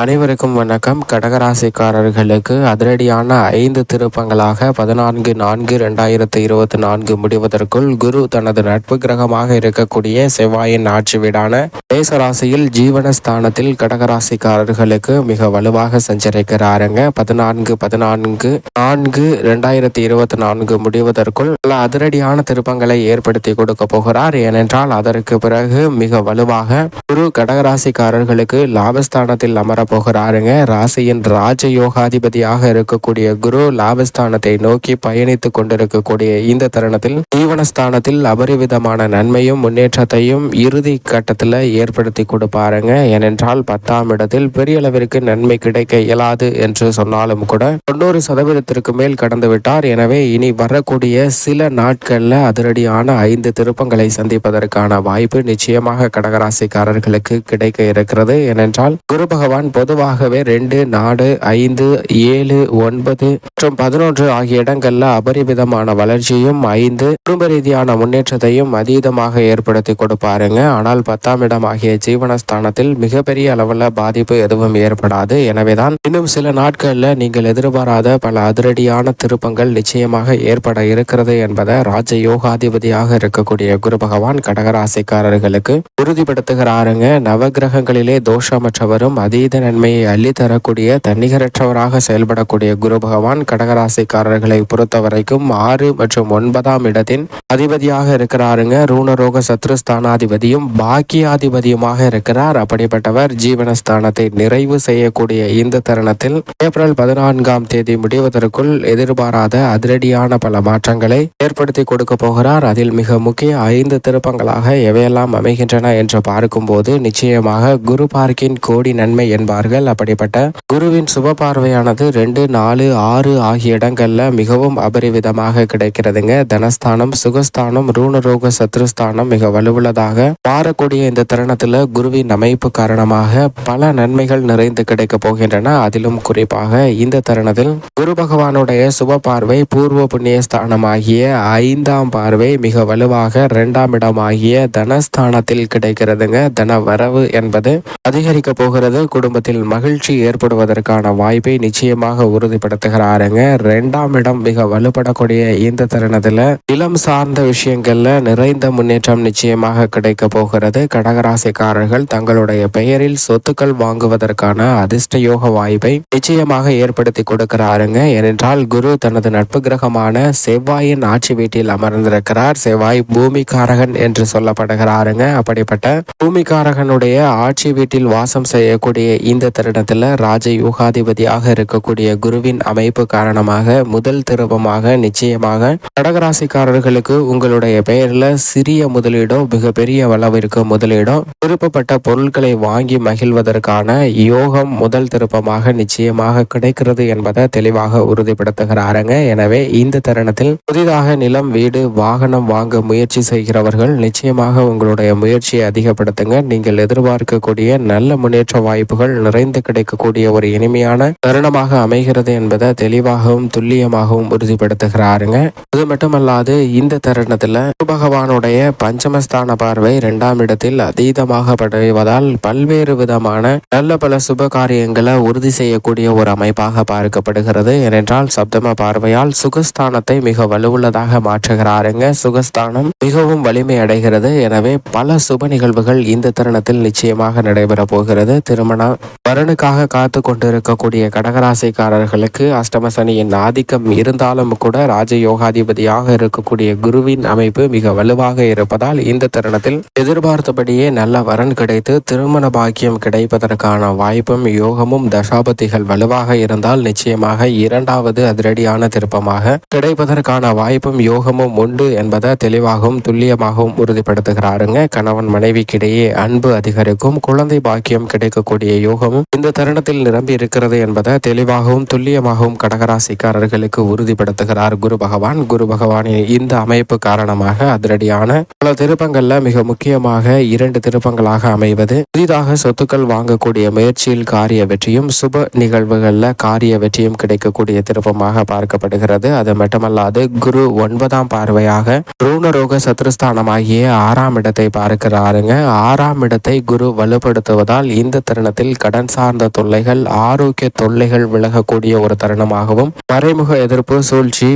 அனைவருக்கும் வணக்கம். கடகராசிக்காரர்களுக்கு அதிரடியான ஐந்து திருப்பங்களாக பதினான்கு நான்கு ரெண்டாயிரத்தி இருபத்தி நான்கு முடிவதற்குள் குரு தனது நட்பு கிரகமாக இருக்கக்கூடிய செவ்வாயின் ஆட்சி வீடான மேசராசியில் ஜீவனஸ்தானத்தில் கடகராசிக்காரர்களுக்கு மிக வலுவாக சஞ்சரிக்கிறாருங்க. பதினான்கு பதினான்கு நான்கு ரெண்டாயிரத்தி இருபத்தி நான்கு முடிவதற்குள் பல அதிரடியான திருப்பங்களை ஏற்படுத்தி கொடுக்க போகிறார். ஏனென்றால் அதற்கு பிறகு மிக வலுவாக குரு கடகராசிக்காரர்களுக்கு லாபஸ்தானத்தில் அமர போகிறாருங்க. ராசியின் ராஜ யோகாதிபதியாக இருக்கக்கூடிய குரு லாபஸ்தானத்தை நோக்கி பயணித்துக் கொண்டிருக்கக்கூடிய இந்த தருணத்தில் ஜீவனஸ்தானத்தில் அபரிவிதமான நன்மையும் முன்னேற்றத்தையும் இறுதி கட்டத்தில் ஏற்படுத்தி கொடுப்பாருங்க. ஏனென்றால் பத்தாம் இடத்தில் பெரிய அளவிற்கு நன்மை கிடைக்க இயலாது என்று சொன்னாலும் கூட தொண்ணூறு சதவீதத்திற்கு மேல் கடந்து விட்டார். எனவே இனி வரக்கூடிய சில நாட்கள்ல அதிரடியான ஐந்து திருப்பங்களை சந்திப்பதற்கான வாய்ப்பு நிச்சயமாக கடகராசிக்காரர்களுக்கு கிடைக்க இருக்கிறது. ஏனென்றால் குரு பகவான் பொதுவாகவே ரெண்டு நாடு ஐந்து ஏழு ஒன்பது மற்றும் பதினொன்று ஆகிய இடங்கள்ல அபரிவிதமான வளர்ச்சியும் ஐந்து குடும்ப ரீதியான முன்னேற்றத்தையும் அதீதமாக ஏற்படுத்தி கொடுப்பாருங்க. ஆனால் பத்தாம் இடம் ஆகிய ஜீவனஸ்தானத்தில் மிகப்பெரிய அளவில் பாதிப்பு எதுவும் ஏற்படாது. எனவேதான் இன்னும் சில நாட்கள்ல நீங்கள் எதிர்பாராத பல அதிரடியான திருப்பங்கள் நிச்சயமாக ஏற்பட இருக்கிறது என்பதை ராஜ யோகாதிபதியாக இருக்கக்கூடிய குரு பகவான் கடகராசிக்காரர்களுக்கு உறுதிப்படுத்துகிறாருங்க. நவகிரகங்களிலே தோஷமற்றவரும் அதீத நன்மையை அள்ளித்தரக்கூடிய தன்னிகரற்றவராக செயல்படக்கூடிய குரு பகவான் கடகராசிக்காரர்களை பொறுத்த வரைக்கும் ஆறு மற்றும் ஒன்பதாம் இடத்தின் அதிபதியாக இருக்கிறாருங்க. ரூணரோக சத்ருஸ்தானாதிபதியும் பாக்கியாதிபதியுமாக இருக்கிறார். அப்படிப்பட்டவர் ஜீவனஸ்தானத்தை நிறைவு செய்யக்கூடிய இந்த தருணத்தில் ஏப்ரல் பதினான்காம் தேதி முடிவதற்குள் எதிர்பாராத அதிரடியான பல மாற்றங்களை ஏற்படுத்தி கொடுக்க போகிறார். அதில் மிக முக்கிய ஐந்து திருப்பங்களாக எவையெல்லாம் அமைகின்றன என்று பார்க்கும்போது நிச்சயமாக குரு பார்க்கின் கோடி நன்மை என்பார்கள் அப்படிப்பட்ட குருவின் சுப பார்வையானது ரெண்டு நாலு ஆறு ஆகிய இடங்கள்ல மிகவும் அபரிவிதமாக கிடைக்கிறதுங்க. தனஸ்தானம் சுகஸ்தானம் ரூணரோக சத்ருஸ்தானம் மிக வலுவுள்ளதாக மாறக்கூடிய இந்த தருணத்துல குருவின் அமைப்பு காரணமாக பல நன்மைகள் நிறைந்து கிடைக்க போகின்றன. அதிலும் குறிப்பாக இந்த தருணத்தில் குரு பகவானுடைய சுப பார்வை பூர்வ புண்ணிய ஸ்தானமாகிய ஐந்தாம் பார்வை மிக வலுவாக இரண்டாம் இடமாகிய தனஸ்தானத்தில் கிடைக்கிறதுங்க. தன வரவு என்பது அதிகரிக்க போகிறது. குடும்ப குடும்பத்தில் மகிழ்ச்சி ஏற்படுவதற்கான வாய்ப்பை நிச்சயமாக உறுதிப்படுத்துகிறாருங்க. ரெண்டாம் இடம் மிக வலுப்படக்கூடிய இந்த தருணத்தில் இளம் சார்ந்த விஷயங்கள்ல நிறைந்த முன்னேற்றம் நிச்சயமாக கிடைக்க போகிறது. கடகராசிக்காரர்கள் தங்களுடைய பெயரில் சொத்துக்கள் வாங்குவதற்கான அதிர்ஷ்ட யோக வாய்ப்பை நிச்சயமாக ஏற்படுத்தி கொடுக்கிறாருங்க. ஏனென்றால் குரு தனது நட்பு கிரகமான செவ்வாயின் ஆட்சி வீட்டில் அமர்ந்திருக்கிறார். செவ்வாய் பூமிக்காரகன் என்று சொல்லப்படுகிறாருங்க. அப்படிப்பட்ட பூமிக்காரகனுடைய ஆட்சி வீட்டில் வாசம் செய்யக்கூடிய இந்த தருணத்தில் ராஜ யூகாதிபதியாக இருக்கக்கூடிய குருவின் அமைப்பு காரணமாக முதல் திருப்பமாக நிச்சயமாக கடகராசிக்காரர்களுக்கு உங்களுடைய பெயரில் சிறிய முதலீடோ மிகப்பெரிய அளவிற்கு முதலீடோ விருப்பப்பட்ட பொருட்களை வாங்கி மகிழ்வதற்கான யோகம் முதல் திருப்பமாக நிச்சயமாக கிடைக்கிறது என்பதை தெளிவாக உறுதிப்படுத்துகிறாருங்க. எனவே இந்த தருணத்தில் புதிதாக நிலம் வீடு வாகனம் வாங்க முயற்சி செய்கிறவர்கள் நிச்சயமாக உங்களுடைய முயற்சியை அதிகப்படுத்துங்க. நீங்கள் எதிர்பார்க்கக்கூடிய நல்ல முன்னேற்ற வாய்ப்புகள் நிறைந்து கிடைக்கக்கூடிய ஒரு இனிமையான தருணமாக அமைகிறது என்பதை தெளிவாகவும் துல்லியமாகவும் உறுதிப்படுத்துகிறாருங்க. அது மட்டுமல்லாது இந்த தருணத்துல பகவானுடைய பஞ்சமஸ்தான பார்வை இரண்டாம் இடத்தில் அதீதமாக படைவதால் பல்வேறு விதமான நல்ல பல சுப காரியங்களை உறுதி செய்யக்கூடிய ஒரு அமைப்பாக பார்க்கப்படுகிறது. ஏனென்றால் சப்தம பார்வையால் சுகஸ்தானத்தை மிக வலுவுள்ளதாக மாற்றுகிறாருங்க. சுகஸ்தானம் மிகவும் வலிமை அடைகிறது. எனவே பல சுப நிகழ்வுகள் இந்த தருணத்தில் நிச்சயமாக நடைபெற போகிறது. திருமணம் வரனுக்காக காத்து கொண்டிருக்கக்கூடிய கடகராசிக்காரர்களுக்கு அஷ்டம சனியின் ஆதிக்கம் இருந்தாலும் கூட ராஜ யோகாதிபதியாக இருக்கக்கூடிய குருவின் அமைப்பு மிக வலுவாக இருப்பதால் இந்த தருணத்தில் எதிர்பார்த்தபடியே நல்ல வரன் கிடைத்து திருமண பாக்கியம் கிடைப்பதற்கான வாய்ப்பும் யோகமும் தசாபதிகள் வலுவாக இருந்தால் நிச்சயமாக இரண்டாவது அதிரடியான திருப்பமாக கிடைப்பதற்கான வாய்ப்பும் யோகமும் உண்டு என்பதை தெளிவாகவும் துல்லியமாகவும் உறுதிப்படுத்துகிறாருங்க. கணவன் மனைவிக்கிடையே அன்பு அதிகரிக்கும் குழந்தை பாக்கியம் கிடைக்கக்கூடிய யோகமும் இந்த தருணத்தில் நிரம்பி இருக்கிறது என்பதை தெளிவாகவும் துல்லியமாகவும் கடகராசிக்காரர்களுக்கு உறுதிப்படுத்துகிறார் குரு பகவான். குரு பகவானின் இந்த அமைப்பு காரணமாக அதிரடியான பல திருப்பங்கள்ல மிக முக்கியமாக இரண்டு திருப்பங்களாக அமைவது. புதிதாக சொத்துக்கள் வாங்கக்கூடிய முயற்சியில் காரிய வெற்றியும் சுப நிகழ்வுகள்ல காரிய வெற்றியும் கிடைக்கக்கூடிய திருப்பமாக பார்க்கப்படுகிறது. அது மட்டுமல்லாது குரு ஒன்பதாம் பார்வையாக ரூணரோக சத்ருஸ்தானமாகிய ஆறாம் இடத்தை பார்க்கிறாருங்க. ஆறாம் இடத்தை குரு வலுப்படுத்துவதால் இந்த தருணத்தில் கடன் சார்ந்த தொல்லைகள் ஆரோக்கிய தொல்லைகள் விலகக்கூடிய ஒரு தருணமாகவும் மறைமுக எதிர்ப்பு சூழ்ச்சி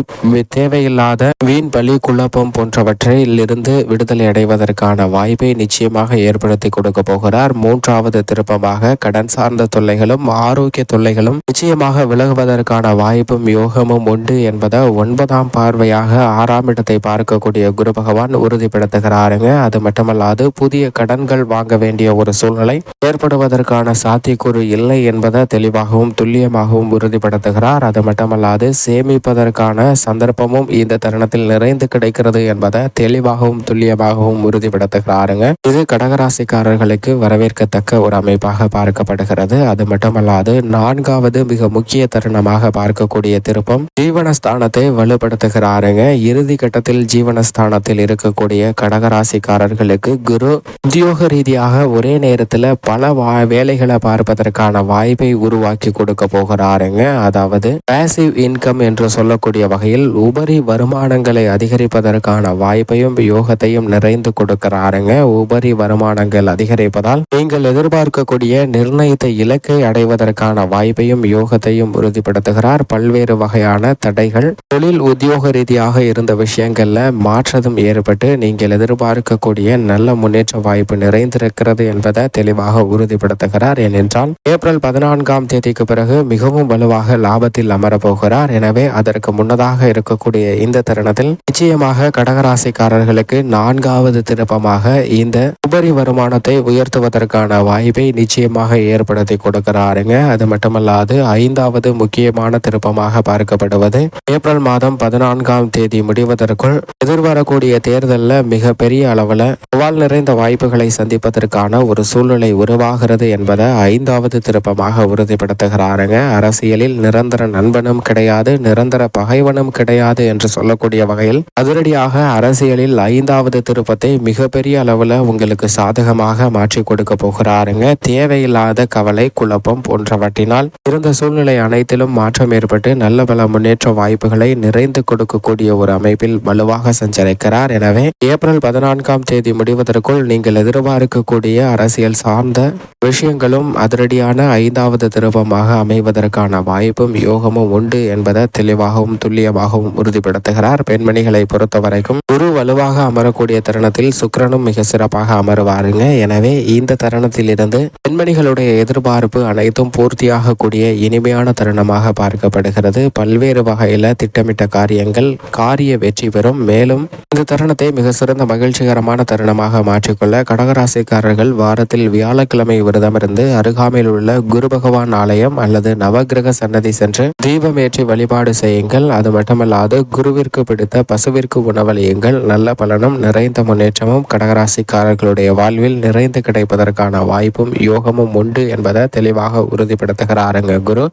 தேவையில்லாத வீண் பலி குழப்பம் போன்றவற்றில் இருந்து விடுதலை அடைவதற்கான வாய்ப்பை நிச்சயமாக ஏற்படுத்தி கொடுக்க போகிறார். மூன்றாவது திருப்பமாக கடன் சார்ந்த தொல்லைகளும் ஆரோக்கிய தொல்லைகளும் நிச்சயமாக விலகுவதற்கான வாய்ப்பும் யோகமும் உண்டு என்பதை ஒன்பதாம் பார்வையாக ஆறாம் இடத்தை பார்க்கக்கூடிய குரு பகவான் உறுதிப்படுத்துகிறாருங்க. அது மட்டுமல்லாது புதிய கடன்கள் வாங்க வேண்டிய ஒரு சூழ்நிலை ஏற்படுவதற்கான சாத்தியக்கூறு இல்லை என்பதை தெளிவாகவும் துல்லியமாகவும் உறுதிப்படுத்துகிறார். அது மட்டுமல்லாது சேமிப்பதற்கான சந்தர்ப்பமும் இந்த தருணத்தில் நிறைந்து கிடைக்கிறது என்பதை தெளிவாகவும் துல்லியமாகவும் உறுதிப்படுத்துகிறாருங்க. இது கடகராசிக்காரர்களுக்கு வரவேற்கத்தக்க ஒரு அமைப்பாக பார்க்கப்படுகிறது. அது மட்டுமல்லாது நான்காவது மிக முக்கிய தருணமாக பார்க்கக்கூடிய திருப்பம் ஜீவனஸ்தானத்தை வலுப்படுத்துகிறாருங்க. இறுதி கட்டத்தில் ஜீவனஸ்தானத்தில் இருக்கக்கூடிய கடகராசிக்காரர்களுக்கு குரு உத்தியோக ரீதியாக ஒரே நேரத்தில் பல வா வேலைகளை பார்ப்பதற்கான வாய்ப்பை உருவாக்கி கொடுக்க போகிறாருங்க. அதாவது பேசிவ் இன்கம் என்று சொல்லக்கூடிய வகையில் உபரி வருமானங்களை அதிகரிப்பதற்கான வாய்ப்பையும் யோகத்தையும் நிறைந்து கொடுக்கிறாருங்க. உபரி வருமானங்கள் அதிகரிப்பதால் நீங்கள் எதிர்பார்க்கக்கூடிய நிர்ணயித்த இலக்கை அடைவதற்கான வாய்ப்பையும் யோகத்தையும் உறுதிப்படுத்துகிறார். பல்வேறு வகையான தடைகள் தொழில் உத்தியோக ரீதியாக இருந்த விஷயங்கள்ல மாற்றதும் ஏற்பட்டு நீங்கள் எதிர்பார்க்கக்கூடிய நல்ல முன்னேற்ற வாய்ப்பு நிறைந்திருக்கிறது என்பதை தெளிவாக உறுதிப்படுத்துகிறார் ஏனென்றால் ஏப்ரல் பதினான்காம் தேதிக்கு பிறகு மிகவும் வலுவாக லாபத்தில் அமரப்போகிறார். எனவே அதற்கு முன்னதாக இருக்கக்கூடிய இந்த தருணத்தில் நிச்சயமாக கடகராசிக்காரர்களுக்கு நான்காவது திருப்பமாக இந்த உபரி வருமானத்தை உயர்த்துவதற்கான வாய்ப்பை நிச்சயமாக ஏற்படுத்தி கொடுக்கிறாருங்க. அது மட்டுமல்லாது ஐந்தாவது முக்கியமான திருப்பமாக பார்க்கப்படுவது ஏப்ரல் மாதம் பதினான்காம் தேதி முடிவதற்குள் எதிர்வரக்கூடிய தேர்தலில் மிக பெரிய அளவில் சவால் நிறைந்த வாய்ப்புகளை சந்திப்பதற்கான ஒரு சூழ்நிலை உருவாகிறது என்பதை ஐந்தாவது திருப்பமாக உறுதிப்படுத்துகிறாருங்க. அரசியலில் நிரந்தர நண்பனும் கிடையாது நிரந்தர பகைவனும் கிடையாது என்று சொல்லக்கூடிய வகையில் அதிரடியாக அரசியலில் ஐந்தாவது திருப்பத்தை மிகப்பெரிய அளவில் உங்களுக்கு சாதகமாக மாற்றி கொடுக்க போகிறாருங்க. தேவையில்லாத கவலை குழப்பம் போன்றவற்றினால் இருந்த சூழ்நிலை அனைத்திலும் மாற்றம் ஏற்பட்டு நல்ல பல முன்னேற்ற வாய்ப்புகளை நிறைந்து கொடுக்கக்கூடிய ஒரு அமைப்பில் வலுவாக சஞ்சரிக்கிறார். எனவே ஏப்ரல் பதினான்காம் தேதி முடிவதற்குள் நீங்கள் எதிர்பார்க்கக்கூடிய அரசியல் சார்ந்த விஷயங்களும் அதிரடியான ஐந்தாவது திருப்பமாக அமைவதற்கான வாய்ப்பும் யோகமும் உண்டு என்பதை தெளிவாகவும் துல்லியமாகவும் உறுதிப்படுத்துகிறார். பெண்மணிகளை பொறுத்த வரைக்கும் குரு வலுவாக அமரக்கூடிய தருணத்தில் சுக்கரனும் மிக சிறப்பாக அமருவாருங்க. எனவே இந்த தருணத்தில் இருந்து பெண்மணிகளுடைய எதிர்பார்ப்பு அனைத்தும் பூர்த்தியாகக்கூடிய இனிமையான தருணமாக பார்க்கப்படுகிறது. பல்வேறு வகையில திட்டமிட்ட காரியங்கள் காரிய வெற்றி பெறும். மேலும் இந்த தருணத்தை மிக சிறந்த மகிழ்ச்சிகரமான தருணமாக மாற்றிக்கொள்ள கடகராசிக்காரர்கள் வாரத்தில் வியாழக்கிழமை விரதமிருந்து அருகாமையில் உள்ள குரு பகவான் ஆலயம் அல்லது நவகிரக சன்னதி சென்று தீபமேற்றி வழிபாடு செய்யுங்கள். அது மட்டுமல்லாது குருவிற்கு பிடித்த பசுவிற்கு உணவளியுங்கள். நல்ல பலனும் நிறைந்த முன்னேற்றமும் கடகராசிக்காரர்களுடைய வாழ்வில் நிறைந்து கிடைப்பதற்கான வாய்ப்பும் யோகமும் உண்டு என்பதை தெளிவாக உறுதிப்படுத்துகிறாருங்க குரு.